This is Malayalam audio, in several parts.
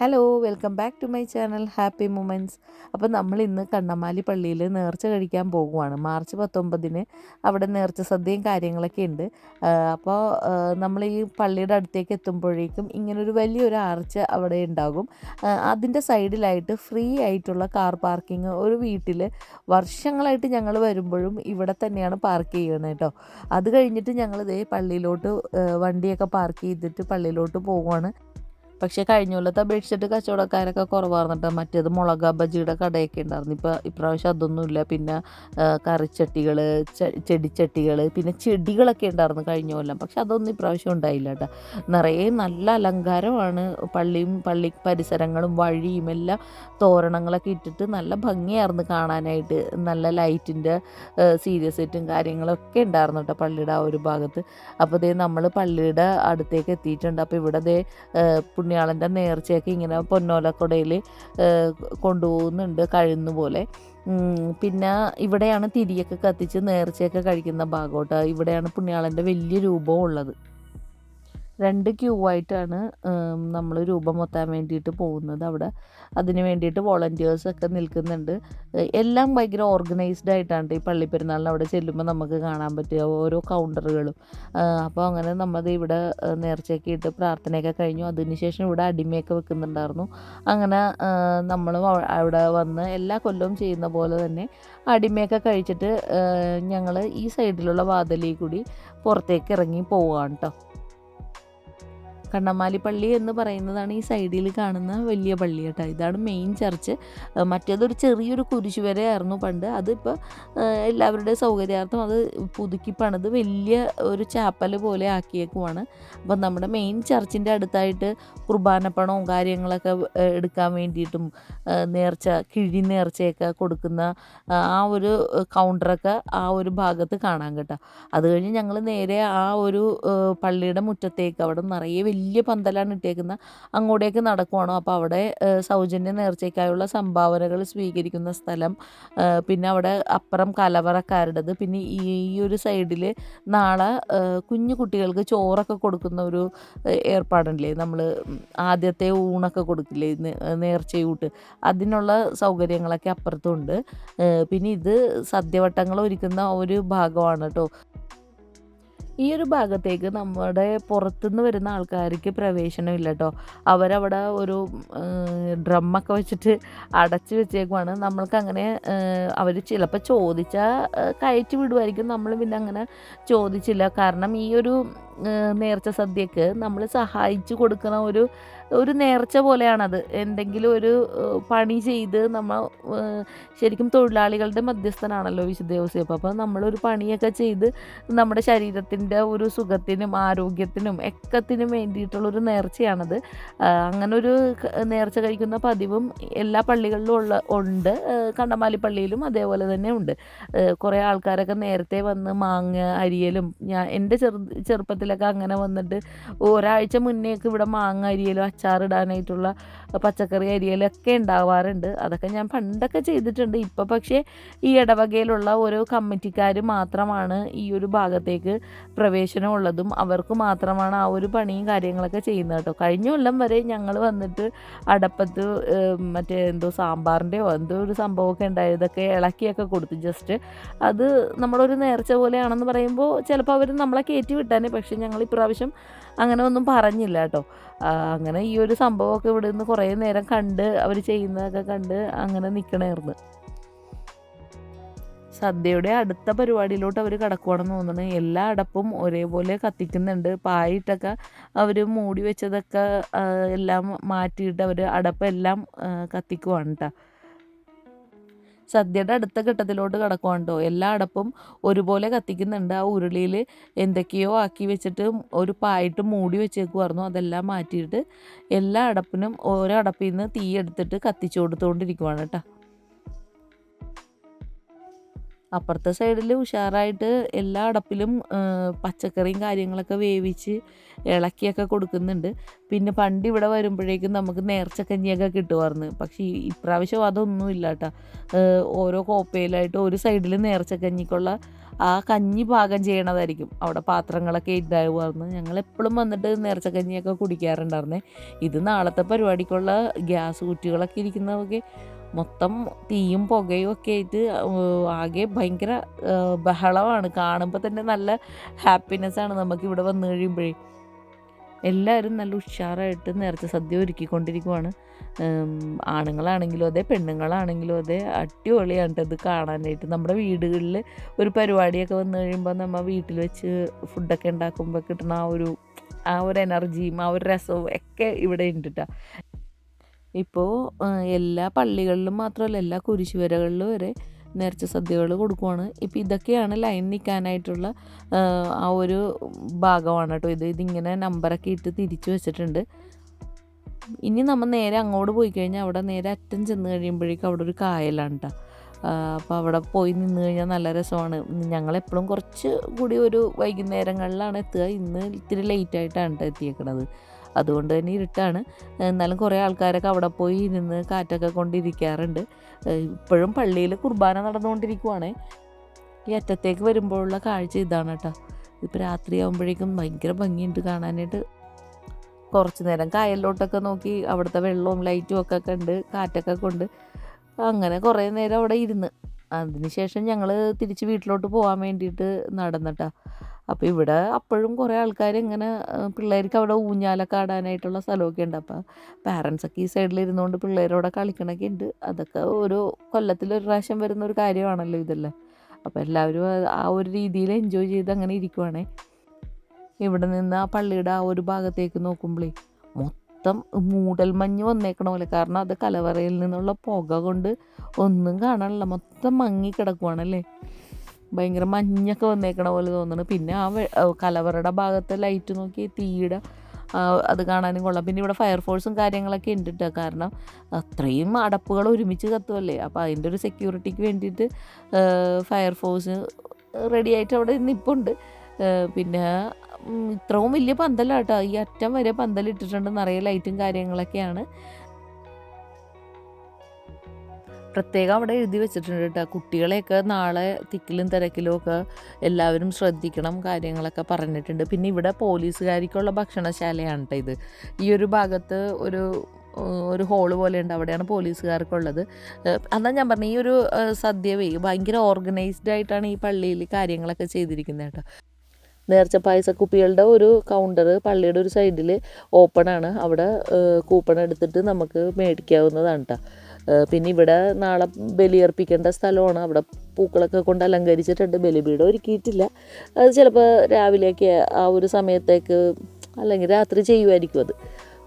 Hello welcome back to my channel happy moments അപ്പോൾ നമ്മൾ ഇന്ന് കണ്ണമാലി പള്ളിയിൽ നേർച്ച കഴിക്കാൻ പോകുവാണ്. മാർച്ച് പത്തൊമ്പതിന് അവിടെ നേർച്ച സദ്യയും കാര്യങ്ങളൊക്കെ ഉണ്ട്. അപ്പോൾ നമ്മൾ ഈ പള്ളിയുടെ അടുത്തേക്ക് എത്തുമ്പോഴേക്കും ഇങ്ങനൊരു വലിയൊരു ആർച്ച് അവിടെ ഉണ്ടാകും. അതിന്റെ സൈഡിലായിട്ട് ഫ്രീ ആയിട്ടുള്ള കാർ പാർക്കിംഗ് ഒരു വീട്ടിൽ വർഷങ്ങളായിട്ട് ഞങ്ങൾ വരുമ്പോഴും ഇവിടെ തന്നെയാണ് പാർക്ക് ചെയ്യണത് കേട്ടോ. അത് കഴിഞ്ഞിട്ട് ഞങ്ങൾ ഇതേ പള്ളിയിലോട്ട് വണ്ടിയൊക്കെ പാർക്ക് ചെയ്തിട്ട് പള്ളിയിലോട്ട് പോവുകയാണ്. പക്ഷേ കഴിഞ്ഞ കൊല്ലത്തെ അപേക്ഷിച്ചിട്ട് കച്ചവടക്കാരൊക്കെ കുറവായിരുന്നിട്ട് മറ്റേത് മുളക ബജിയുടെ കടയൊക്കെ ഉണ്ടായിരുന്നു. ഇപ്പോൾ ഇപ്രാവശ്യം അതൊന്നുമില്ല. പിന്നെ കറിച്ചട്ടികൾ ചെടിച്ചട്ടികൾ പിന്നെ ചെടികളൊക്കെ ഉണ്ടായിരുന്നു കഴിഞ്ഞ കൊല്ലം. പക്ഷെ അതൊന്നും ഇപ്രാവശ്യം ഉണ്ടായില്ല കേട്ടോ. നിറയെ നല്ല അലങ്കാരമാണ്. പള്ളിയും പള്ളി പരിസരങ്ങളും വഴിയും എല്ലാം തോരണങ്ങളൊക്കെ ഇട്ടിട്ട് നല്ല ഭംഗിയായിരുന്നു കാണാനായിട്ട്. നല്ല ലൈറ്റിന്റെ സീരിയസ് സെറ്റും കാര്യങ്ങളൊക്കെ ഉണ്ടായിരുന്നു കേട്ടോ പള്ളിയുടെ ആ ഒരു ഭാഗത്ത്. അപ്പോൾ ദേ നമ്മൾ പള്ളിയുടെ അടുത്തേക്ക് എത്തിയിട്ടുണ്ട്. അപ്പോൾ ഇവിടെ ദേ പുണ്യാളന്റെ നേർച്ചയൊക്കെ ഇങ്ങനെ പൊന്നോലക്കുടയിൽ കൊണ്ടുപോകുന്നുണ്ട് കഴിയുന്ന പോലെ. പിന്നെ ഇവിടെയാണ് തിരിയൊക്കെ കത്തിച്ച് നേർച്ചയൊക്കെ കഴിക്കുന്ന ഭാഗോട്ട് ഇവിടെയാണ് പുണ്യാളന്റെ വലിയ രൂപവും ഉള്ളത്. രണ്ട് ക്യൂ ആയിട്ടാണ് നമ്മൾ രൂപം മൊത്താൻ വേണ്ടിയിട്ട് പോകുന്നത് അവിടെ. അതിന് വേണ്ടിയിട്ട് വോളണ്ടിയേഴ്സൊക്കെ നിൽക്കുന്നുണ്ട്. എല്ലാം ഭയങ്കര ഓർഗനൈസ്ഡ് ആയിട്ടാണ് ഈ പള്ളി പെരുന്നാളിന് അവിടെ ചെല്ലുമ്പോൾ നമുക്ക് കാണാൻ പറ്റുക ഓരോ കൗണ്ടറുകളും അപ്പോൾ അങ്ങനെ നമ്മൾ ഇവിടെ നേർച്ചയൊക്കെ ഇട്ട് പ്രാർത്ഥനയൊക്കെ കഴിഞ്ഞു. അതിനുശേഷം ഇവിടെ അടിമയൊക്കെ വെക്കുന്നുണ്ടായിരുന്നു. അങ്ങനെ നമ്മൾ അവിടെ വന്ന് എല്ലാ കൊല്ലവും ചെയ്യുന്ന പോലെ തന്നെ അടിമയൊക്കെ കഴിച്ചിട്ട് ഞങ്ങൾ ഈ സൈഡിലുള്ള വാതിലിൽ കൂടി പുറത്തേക്ക് ഇറങ്ങി പോവുകയാണ് കേട്ടോ കണ്ണമാലി പള്ളി എന്ന് പറയുന്നതാണ് ഈ സൈഡിൽ കാണുന്ന വലിയ പള്ളി കേട്ടോ. ഇതാണ് മെയിൻ ചർച്ച് മറ്റേതൊരു ചെറിയൊരു കുരിശ് വരെ ആയിരുന്നു പണ്ട് അതിപ്പോൾ എല്ലാവരുടെ സൗകര്യാർത്ഥം അത് പുതുക്കി പണിത് വലിയ ഒരു ചാപ്പൽ പോലെ ആക്കിയേക്കുവാണ്. അപ്പം നമ്മുടെ മെയിൻ ചർച്ചിന്റെ അടുത്തായിട്ട് കുർബാനപ്പണവും കാര്യങ്ങളൊക്കെ എടുക്കാൻ വേണ്ടിയിട്ടും നേർച്ച കിഴി നേർച്ചയൊക്കെ കൊടുക്കുന്ന ആ ഒരു കൗണ്ടറൊക്കെ ആ ഒരു ഭാഗത്ത് കാണാൻ കേട്ടോ. അത് കഴിഞ്ഞ് ഞങ്ങൾ നേരെ ആ ഒരു പള്ളിയുടെ മുറ്റത്തേക്ക് അവിടെ നിറയെ വലിയ പന്തലാണ് ഇട്ടേക്കുന്നത് അങ്ങോട്ടേക്ക് നടക്കുവാണോ? അപ്പോൾ അവിടെ സൗജന്യ നേർച്ചയ്ക്കായുള്ള സംഭാവനകൾ സ്വീകരിക്കുന്ന സ്ഥലം പിന്നെ അവിടെ അപ്പുറം കലവറക്കാരുടേത്. പിന്നെ ഈ ഒരു സൈഡിൽ നാളെ കുഞ്ഞു കുട്ടികൾക്ക് ചോറൊക്കെ കൊടുക്കുന്ന ഒരു ഏർപ്പാടുണ്ടല്ലേ? നമ്മൾ ആദ്യത്തെ ഊണൊക്കെ കൊടുക്കില്ലേ? നേർച്ചയൂട്ട്. അതിനുള്ള സൗകര്യങ്ങളൊക്കെ അപ്പുറത്തുണ്ട്. പിന്നെ ഇത് സദ്യവട്ടങ്ങൾ ഒരുക്കുന്ന ഒരു ഭാഗമാണ് കേട്ടോ. ഈ ഒരു ഭാഗത്തേക്ക് നമ്മുടെ പുറത്തുനിന്ന് വരുന്ന ആൾക്കാർക്ക് പ്രവേശനമില്ല കേട്ടോ അവരവിടെ ഒരു ഡ്രമ്മൊക്കെ വെച്ചിട്ട് അടച്ചു വെച്ചേക്കുവാണ്. നമ്മൾക്ക് അങ്ങനെ അവർ ചിലപ്പോൾ ചോദിച്ചാൽ കയറ്റി വിടുമായിരിക്കും നമ്മൾ പിന്നെ അങ്ങനെ ചോദിച്ചില്ല. കാരണം ഈ ഒരു നേർച്ച സദ്യക്ക് നമ്മൾ സഹായിച്ചു കൊടുക്കുന്ന ഒരു ഒരു നേർച്ച പോലെയാണത്. എന്തെങ്കിലും ഒരു പണി ചെയ്ത് നമ്മൾ ശരിക്കും തൊഴിലാളികളുടെ മധ്യസ്ഥനാണല്ലോ വിശുദ്ധ യോസേപ്പ്. അപ്പോൾ നമ്മളൊരു പണിയൊക്കെ ചെയ്ത് നമ്മുടെ ശരീരത്തിന്റെ ഒരു സുഖത്തിനും ആരോഗ്യത്തിനും എക്കത്തിനും വേണ്ടിയിട്ടുള്ളൊരു നേർച്ചയാണത്. അങ്ങനെ ഒരു നേർച്ച കഴിക്കുന്ന പതിവും എല്ലാ പള്ളികളിലും ഉള്ള ഉണ്ട്. കണ്ടമാലി പള്ളിയിലും അതേപോലെ തന്നെ ഉണ്ട്. കുറേ ആൾക്കാരൊക്കെ നേരത്തെ വന്ന് മാങ്ങ അരിയലും ഞാൻ എന്റെ ചെറു ചെറുപ്പത്തിലൊക്കെ അങ്ങനെ വന്നിട്ട് ഒരാഴ്ച മുന്നേക്ക് ഇവിടെ മാങ്ങ അരിയലും അച്ചാറിടാനായിട്ടുള്ള പച്ചക്കറി അരിയലൊക്കെ ഉണ്ടാവാറുണ്ട്. അതൊക്കെ ഞാൻ പണ്ടൊക്കെ ചെയ്തിട്ടുണ്ട്. ഇപ്പോൾ പക്ഷേ ഈ ഇടവകയിലുള്ള ഓരോ കമ്മിറ്റിക്കാർ മാത്രമാണ് ഈ ഒരു ഭാഗത്തേക്ക് പ്രവേശനമുള്ളതും അവർക്ക് മാത്രമാണ് ആ ഒരു പണിയും കാര്യങ്ങളൊക്കെ ചെയ്യുന്നത് കേട്ടോ. കഴിഞ്ഞ കൊല്ലം വരെ ഞങ്ങൾ വന്നിട്ട് അടപ്പത്ത് മറ്റേ എന്തോ സാമ്പാറിന്റെയോ എന്തോ ഒരു സംഭവമൊക്കെ ഉണ്ടായതൊക്കെ ഇളക്കിയൊക്കെ കൊടുത്തു. ജസ്റ്റ് അത് നമ്മളൊരു നേർച്ച പോലെയാണെന്ന് പറയുമ്പോൾ ചിലപ്പോൾ അവർ നമ്മളെ കയറ്റി വിട്ടാനേ. പക്ഷേ ഞങ്ങൾ ഇപ്രാവശ്യം അങ്ങനെ ഒന്നും പറഞ്ഞില്ല കേട്ടോ. അങ്ങനെ ഈ ഒരു സംഭവമൊക്കെ ഇവിടെ നിന്ന് കുറേ നേരം കണ്ട് അവർ ചെയ്യുന്നതൊക്കെ കണ്ട് അങ്ങനെ നിൽക്കണമായിരുന്നു സദ്യയുടെ അടുത്ത പരിപാടിയിലോട്ട് അവർ കിടക്കുവാണെന്ന് തോന്നുന്നു. എല്ലാ അടപ്പും ഒരേപോലെ കത്തിക്കുന്നുണ്ട്. പായിട്ടൊക്കെ അവർ മൂടി വെച്ചതൊക്കെ എല്ലാം മാറ്റിയിട്ട് അവർ അടപ്പെല്ലാം കത്തിക്കുവാണ് കേട്ടോ സദ്യയുടെ അടുത്ത ഘട്ടത്തിലോട്ട് കിടക്കുകയാണ്ടോ എല്ലാ അടപ്പും ഒരുപോലെ കത്തിക്കുന്നുണ്ട്. ആ ഉരുളിയിൽ എന്തൊക്കെയോ ആക്കി വെച്ചിട്ട് ഒരു പായിട്ട് മൂടി വെച്ചേക്കുമായിരുന്നു അതെല്ലാം മാറ്റിയിട്ട് എല്ലാ അടപ്പിനും ഓരോ അടപ്പിൽ നിന്ന് തീ എടുത്തിട്ട് കത്തിച്ചു കൊടുത്തുകൊണ്ടിരിക്കുവാണ് കേട്ടോ. അപ്പുറത്തെ സൈഡിൽ ഉഷാറായിട്ട് എല്ലാ അടപ്പിലും പച്ചക്കറിയും കാര്യങ്ങളൊക്കെ വേവിച്ച് ഇളക്കിയൊക്കെ കൊടുക്കുന്നുണ്ട്. പിന്നെ പണ്ട് ഇവിടെ വരുമ്പോഴേക്കും നമുക്ക് നേർച്ചക്കഞ്ഞിയൊക്കെ കിട്ടുമായിരുന്നു. പക്ഷേ ഇപ്രാവശ്യം അതൊന്നും ഇല്ല കേട്ടോ ഓരോ കോപ്പയിലായിട്ട് ഒരു സൈഡിൽ നേർച്ചക്കഞ്ഞിക്കുള്ള ആ കഞ്ഞി പാകം ചെയ്യണതായിരിക്കും. അവിടെ പാത്രങ്ങളൊക്കെ ഉണ്ടാവുമായിരുന്നു ഞങ്ങൾ എപ്പോഴും വന്നിട്ട് നേർച്ച കഞ്ഞിയൊക്കെ കുടിക്കാറുണ്ടായിരുന്നേ. ഇത് നാളത്തെ പരിപാടിക്കുള്ള ഗ്യാസ് കുറ്റികളൊക്കെ ഇരിക്കുന്നതൊക്കെ മൊത്തം തീയും പുകയും ഒക്കെ ആയിട്ട് ആകെ ഭയങ്കര ബഹളമാണ്. കാണുമ്പോൾ തന്നെ നല്ല ഹാപ്പിനെസ് ആണ് നമുക്ക് ഇവിടെ വന്നു കഴിയുമ്പോഴേ. എല്ലാവരും നല്ല ഉഷാറായിട്ട് നേർച്ച സദ്യ ഒരുക്കിക്കൊണ്ടിരിക്കുവാണ്. ആണുങ്ങളാണെങ്കിലും അതെ പെണ്ണുങ്ങളാണെങ്കിലും അതെ അടിപൊളിയാണ് ഇത് കാണാനായിട്ട്. നമ്മുടെ വീടുകളിൽ ഒരു പരിപാടിയൊക്കെ വന്നു കഴിയുമ്പോൾ നമ്മൾ വീട്ടിൽ വെച്ച് ഫുഡൊക്കെ ഉണ്ടാക്കുമ്പോൾ കിട്ടുന്ന ആ ഒരു ആ ഒരു എനർജിയും ആ ഒരു രസവും ഒക്കെ ഇവിടെ ഉണ്ട് ട്ടോ. ഇപ്പോൾ എല്ലാ പള്ളികളിലും മാത്രമല്ല എല്ലാ കുരിശുവരകളിലും വരെ നേർച്ച സദ്യകൾ കൊടുക്കുവാണ്. ഇപ്പോൾ ഇതൊക്കെയാണ് ലൈൻ നിൽക്കാനായിട്ടുള്ള ആ, ഒരു ഭാഗമാണ് കേട്ടോ ഇത്. ഇതിങ്ങനെ നമ്പറൊക്കെ ഇട്ട് തിരിച്ചു വെച്ചിട്ടുണ്ട്. ഇനി നമ്മൾ നേരെ അങ്ങോട്ട് പോയി കഴിഞ്ഞാൽ അവിടെ നേരെ അറ്റം ചെന്ന് കഴിയുമ്പോഴേക്കും അവിടെ ഒരു കായലാണ് കേട്ടോ അപ്പോൾ അവിടെ പോയി നിന്ന് കഴിഞ്ഞാൽ നല്ല രസമാണ്. ഞങ്ങളെപ്പോഴും കുറച്ച് കൂടി ഒരു വൈകുന്നേരങ്ങളിലാണ് എത്തുക. ഇന്ന് ഇത്തിരി ലേറ്റായിട്ടാണ് ട്ടോ എത്തിയേക്കണത്. അതുകൊണ്ട് തന്നെ ഇരുട്ടാണ്. എന്നാലും കുറേ ആൾക്കാരൊക്കെ അവിടെ പോയി ഇരുന്ന് കാറ്റൊക്കെ കൊണ്ടിരിക്കാറുണ്ട്. ഇപ്പോഴും പള്ളിയിൽ കുർബാന നടന്നുകൊണ്ടിരിക്കുവാണേ. ഈ അറ്റത്തേക്ക് വരുമ്പോഴുള്ള കാഴ്ച ഇതാണ് കേട്ടോ. ഇപ്പോൾ രാത്രിയാകുമ്പോഴേക്കും ഭയങ്കര ഭംഗിയുണ്ട് കാണാനായിട്ട്. കുറച്ച് നേരം കായലിലോട്ടൊക്കെ നോക്കി അവിടുത്തെ വെള്ളവും ലൈറ്റും ഒക്കെ കണ്ട് കാറ്റൊക്കെ കൊണ്ട് അങ്ങനെ കുറേ നേരം അവിടെ ഇരുന്ന്. അതിനുശേഷം ഞങ്ങൾ തിരിച്ച് വീട്ടിലോട്ട് പോകാൻ വേണ്ടിയിട്ട് നടന്നിട്ടാ അപ്പോൾ ഇവിടെ അപ്പോഴും കുറേ ആൾക്കാർ ഇങ്ങനെ പിള്ളേർക്ക് അവിടെ ഊഞ്ഞാലൊക്കെ ആടാനായിട്ടുള്ള സ്ഥലമൊക്കെ ഉണ്ട്. അപ്പോൾ പാരൻസൊക്കെ ഈ സൈഡിൽ ഇരുന്നുകൊണ്ട് പിള്ളേരോടെ കളിക്കണൊക്കെ ഉണ്ട്. അതൊക്കെ ഒരു കൊല്ലത്തിൽ ഒരു പ്രാവശ്യം വരുന്ന ഒരു കാര്യമാണല്ലോ ഇതെല്ലാം. അപ്പോൾ എല്ലാവരും ആ- ആ ഒരു രീതിയിൽ എൻജോയ് ചെയ്ത് അങ്ങനെ ഇരിക്കുവാണേ. ഇവിടെ നിന്ന് ആ പള്ളിയുടെ ആ ഒരു ഭാഗത്തേക്ക് നോക്കുമ്പോഴേ മൊത്തം മൂടൽമഞ്ഞ് വന്നേക്കണ പോലെ. കാരണം അത് കലവറയിൽ നിന്നുള്ള പുക കൊണ്ട് ഒന്നും കാണാനില്ല. മൊത്തം മങ്ങി കിടക്കുവാണല്ലേ ഭയങ്കര മഞ്ഞൊക്കെ വന്നേക്കണ പോലെ തോന്നുന്നു പിന്നെ ആ കലവറയുടെ ഭാഗത്തെ ലൈറ്റ് നോക്കി തീയുടെ അത് കാണാനും കൊള്ളാം. പിന്നെ ഇവിടെ ഫയർഫോഴ്സും കാര്യങ്ങളൊക്കെ ഉണ്ട് കേട്ടോ കാരണം അത്രയും അടപ്പുകൾ ഒരുമിച്ച് കത്തുമല്ലേ അപ്പോൾ അതിന്റെ ഒരു സെക്യൂരിറ്റിക്ക് വേണ്ടിയിട്ട് ഫയർഫോഴ്സ് റെഡി ആയിട്ട് അവിടെ നിൽപ്പുണ്ട് പിന്നെ ഇത്രയും വലിയ പന്തലാട്ടോ ഈ അറ്റം വരെ പന്തലിട്ടിട്ടുണ്ട്. നിറയെ ലൈറ്റും കാര്യങ്ങളൊക്കെയാണ്. പ്രത്യേകം അവിടെ എഴുതി വെച്ചിട്ടുണ്ട് കേട്ടോ. കുട്ടികളെയൊക്കെ നാളെ തിക്കിലും തിരക്കിലും ഒക്കെ എല്ലാവരും ശ്രദ്ധിക്കണം കാര്യങ്ങളൊക്കെ പറഞ്ഞിട്ടുണ്ട്. പിന്നെ ഇവിടെ പോലീസുകാരിക്കുള്ള ഭക്ഷണശാലയാണ് കേട്ടോ ഇത്. ഈ ഒരു ഭാഗത്ത് ഒരു ഒരു ഹോൾ പോലെ ഉണ്ട് അവിടെയാണ് പോലീസുകാർക്കുള്ളത്. അതാ ഞാൻ പറഞ്ഞ ഈ ഒരു സദ്യ സദ്യവേ ഭയങ്കര ഓർഗനൈസ്ഡ് ആയിട്ടാണ് ഈ പള്ളിയിൽ കാര്യങ്ങളൊക്കെ ചെയ്തിരിക്കുന്നത് കേട്ടോ. നേർച്ച പായസ കുപ്പികളുടെ ഒരു കൗണ്ടർ പള്ളിയുടെ ഒരു സൈഡിൽ ഓപ്പൺ ആണ്. അവിടെ കൂപ്പൺ എടുത്തിട്ട് നമുക്ക് മേടിക്കാവുന്നതാണ് കേട്ടോ പിന്നെ ഇവിടെ നാളെ ബലിയർപ്പിക്കേണ്ട സ്ഥലമാണ്. അവിടെ പൂക്കളൊക്കെ കൊണ്ട് അലങ്കരിച്ചിട്ടുണ്ട്. ബലിപീഠം ഒരുക്കിയിട്ടില്ല. അത് ചിലപ്പോൾ രാവിലെയൊക്കെ ആ ഒരു സമയത്തേക്ക് അല്ലെങ്കിൽ രാത്രി ചെയ്യുമായിരിക്കും അത്.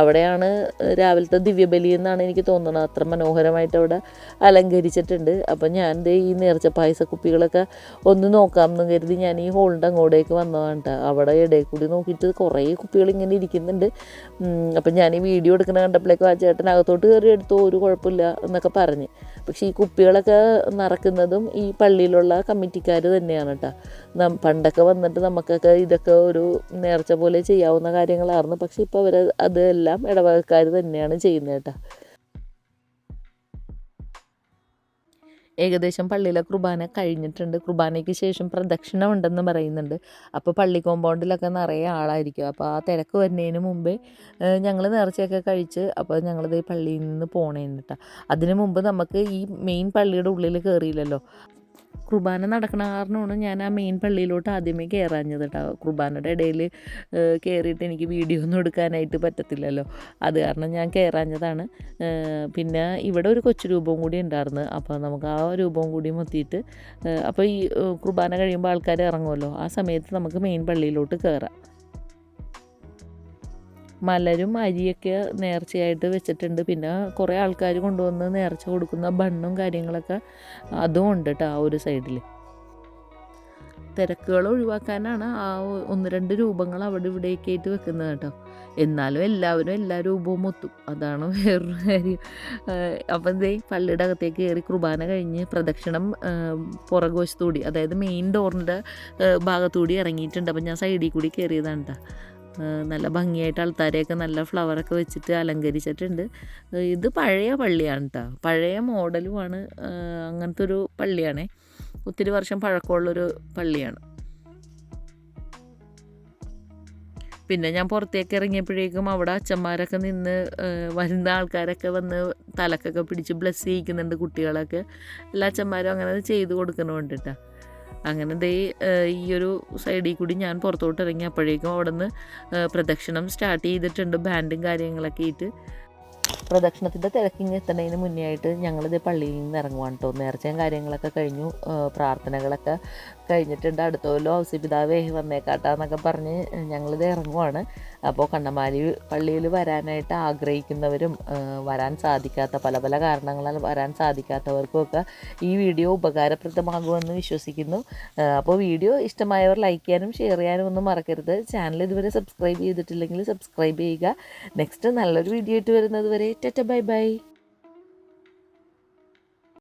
അവിടെയാണ് രാവിലത്തെ ദിവ്യബലി എന്നാണ് എനിക്ക് തോന്നുന്നത്. അത്ര മനോഹരമായിട്ട് അവിടെ അലങ്കരിച്ചിട്ടുണ്ട്. അപ്പം ഞാൻ ദേ ഈ നേർച്ച പായസ കുപ്പികളൊക്കെ ഒന്ന് നോക്കാമെന്ന് കരുതി ഞാൻ ഈ ഹോളിന്റെ അങ്ങോട്ടേക്ക് വന്നതാണ് കേട്ടോ അവിടെ ഇടയിൽ കൂടി നോക്കിയിട്ട് കുറേ കുപ്പികൾ ഇങ്ങനെ ഇരിക്കുന്നുണ്ട്. അപ്പം ഞാൻ ഈ വീഡിയോ എടുക്കുന്ന കണ്ടപ്പോഴേക്കും ആ ചേട്ടൻ അകത്തോട്ട് കയറി എടുത്തോ. ഒരു കുഴപ്പമില്ല എന്നൊക്കെ പറഞ്ഞ്. പക്ഷേ ഈ കുപ്പികളൊക്കെ നടക്കുന്നതും ഈ പള്ളിയിലുള്ള കമ്മിറ്റിക്കാർ തന്നെയാണ് കേട്ടോ പണ്ടൊക്കെ വന്നിട്ട് നമുക്കൊക്കെ ഇതൊക്കെ ഒരു നേർച്ച പോലെ ചെയ്യാവുന്ന കാര്യങ്ങളായിരുന്നു. പക്ഷേ ഇപ്പോൾ അവർ അതെല്ലാം ഇടവകക്കാർ തന്നെയാണ് ചെയ്യുന്നത് കേട്ടോ. ഏകദേശം പള്ളിയിലെ കുർബാന കഴിഞ്ഞിട്ടുണ്ട്. കുർബാനയ്ക്ക് ശേഷം പ്രദക്ഷിണം ഉണ്ടെന്ന് പറയുന്നുണ്ട്. അപ്പോൾ പള്ളി കോമ്പൗണ്ടിലൊക്കെ നിറയെ ആളായിരിക്കും. അപ്പോൾ ആ തിരക്ക് വരുന്നതിന് മുമ്പേ ഞങ്ങൾ നേർച്ചയൊക്കെ കഴിച്ച് അപ്പോൾ ഞങ്ങളിത് പള്ളിയിൽ നിന്ന് പോണേന്ന് കേട്ടോ. അതിന് മുമ്പ് നമുക്ക് ഈ മെയിൻ പള്ളിയുടെ ഉള്ളിൽ കയറിയില്ലല്ലോ കുർബാന നടക്കണ കാരണമാണ് ഞാൻ ആ മെയിൻ പള്ളിയിലോട്ട് ആദ്യമേ കയറാഞ്ഞത് കേട്ടോ കുർബാനയുടെ ഇടയിൽ കയറിയിട്ട് എനിക്ക് വീഡിയോ ഒന്നും എടുക്കാനായിട്ട് പറ്റത്തില്ലല്ലോ. അത് കാരണം ഞാൻ കയറാഞ്ഞതാണ് പിന്നെ ഇവിടെ ഒരു കൊച്ചു രൂപവും കൂടി ഉണ്ടായിരുന്നു. അപ്പോൾ നമുക്ക് ആ രൂപവും കൂടി മൊത്തിയിട്ട് അപ്പോൾ ഈ കുർബാന കഴിയുമ്പോൾ ആൾക്കാർ ഇറങ്ങുമല്ലോ. ആ സമയത്ത് നമുക്ക് മെയിൻ പള്ളിയിലോട്ട് കയറാം മലരും അരിയൊക്കെ നേർച്ചയായിട്ട് വെച്ചിട്ടുണ്ട്. പിന്നെ കുറേ ആൾക്കാർ കൊണ്ടുവന്ന് നേർച്ച കൊടുക്കുന്ന ബണ്ണും കാര്യങ്ങളൊക്കെ അതും ഉണ്ട് കേട്ടോ ആ ഒരു സൈഡിൽ തിരക്കുകൾ ഒഴിവാക്കാനാണ് ആ ഒന്ന് രണ്ട് രൂപങ്ങൾ അവിടെ ഇവിടെയൊക്കെ ആയിട്ട് വെക്കുന്നത് കേട്ടോ. എന്നാലും എല്ലാവരും എല്ലാ രൂപവും ഒത്തും. അതാണ് വേറൊരു കാര്യം. അപ്പം ഇതേ പള്ളിയുടെ അകത്തേക്ക് കയറി കുർബാന കഴിഞ്ഞ് പ്രദക്ഷിണം പുറകുവശത്തൂടി അതായത് മെയിൻ ഡോറിന്റെ ഭാഗത്തുകൂടി ഇറങ്ങിയിട്ടുണ്ട്. അപ്പം ഞാൻ സൈഡിൽ കൂടി കയറിയതാണ് കേട്ടോ നല്ല ഭംഗിയായിട്ട് ആൾക്കാരെയൊക്കെ നല്ല ഫ്ലവറൊക്കെ വെച്ചിട്ട് അലങ്കരിച്ചിട്ടുണ്ട്. ഇത് പഴയ പള്ളിയാണ് കേട്ടോ പഴയ മോഡലുമാണ് അങ്ങനത്തെ ഒരു പള്ളിയാണേ. ഒത്തിരി വർഷം പഴക്കമുള്ളൊരു പള്ളിയാണ്. പിന്നെ ഞാൻ പുറത്തേക്ക് ഇറങ്ങിയപ്പോഴേക്കും അവിടെ അച്ഛന്മാരൊക്കെ നിന്ന് വരുന്ന ആൾക്കാരൊക്കെ വന്ന് തലക്കൊക്കെ പിടിച്ച് ബ്ലസ് ചെയ്യിക്കുന്നുണ്ട് കുട്ടികളൊക്കെ. എല്ലാ അച്ഛന്മാരും അങ്ങനെ ചെയ്ത് കൊടുക്കുന്നുണ്ട് കേട്ടോ അങ്ങനെ ദേ ഈ ഒരു സൈഡിൽ കൂടി ഞാൻ പുറത്തോട്ട് ഇറങ്ങി അപ്പോഴേക്കും അവിടെ നിന്ന് പ്രദക്ഷിണം സ്റ്റാർട്ട് ചെയ്തിട്ടുണ്ട് ബാൻഡും കാര്യങ്ങളൊക്കെ ആയിട്ട്. പ്രദക്ഷിണത്തിന്റെ തിരക്കിങ് എത്തുന്നതിന് മുന്നേ ആയിട്ട് ഞങ്ങളിത് പള്ളിയിൽ നിന്ന് ഇറങ്ങുവാണ് കേട്ടോ നേർച്ചയും കാര്യങ്ങളൊക്കെ കഴിഞ്ഞു. പ്രാർത്ഥനകളൊക്കെ കഴിഞ്ഞിട്ടുണ്ട്. അടുത്ത കൊല്ലം ഔസിപിതാവേ വന്നേക്കാട്ടാന്നൊക്കെ പറഞ്ഞ് ഞങ്ങളിത് ഇറങ്ങുവാണ്. അപ്പോൾ കണ്ണമാലി പള്ളിയിൽ വരാനായിട്ട് ആഗ്രഹിക്കുന്നവരും വരാൻ സാധിക്കാത്ത പല പല കാരണങ്ങളാൽ വരാൻ സാധിക്കാത്തവർക്കുമൊക്കെ ഈ വീഡിയോ ഉപകാരപ്രദമാകുമെന്ന് വിശ്വസിക്കുന്നു. അപ്പോൾ വീഡിയോ ഇഷ്ടമായവർ ലൈക്ക് ചെയ്യാനും ഷെയർ ചെയ്യാനും ഒന്നും മറക്കരുത്. ചാനൽ ഇതുവരെ സബ്സ്ക്രൈബ് ചെയ്തിട്ടില്ലെങ്കിൽ സബ്സ്ക്രൈബ് ചെയ്യുക. നെക്സ്റ്റ് നല്ലൊരു വീഡിയോ ആയിട്ട് വരുന്നത് വരെ ടെറ്റ ബൈ ബൈ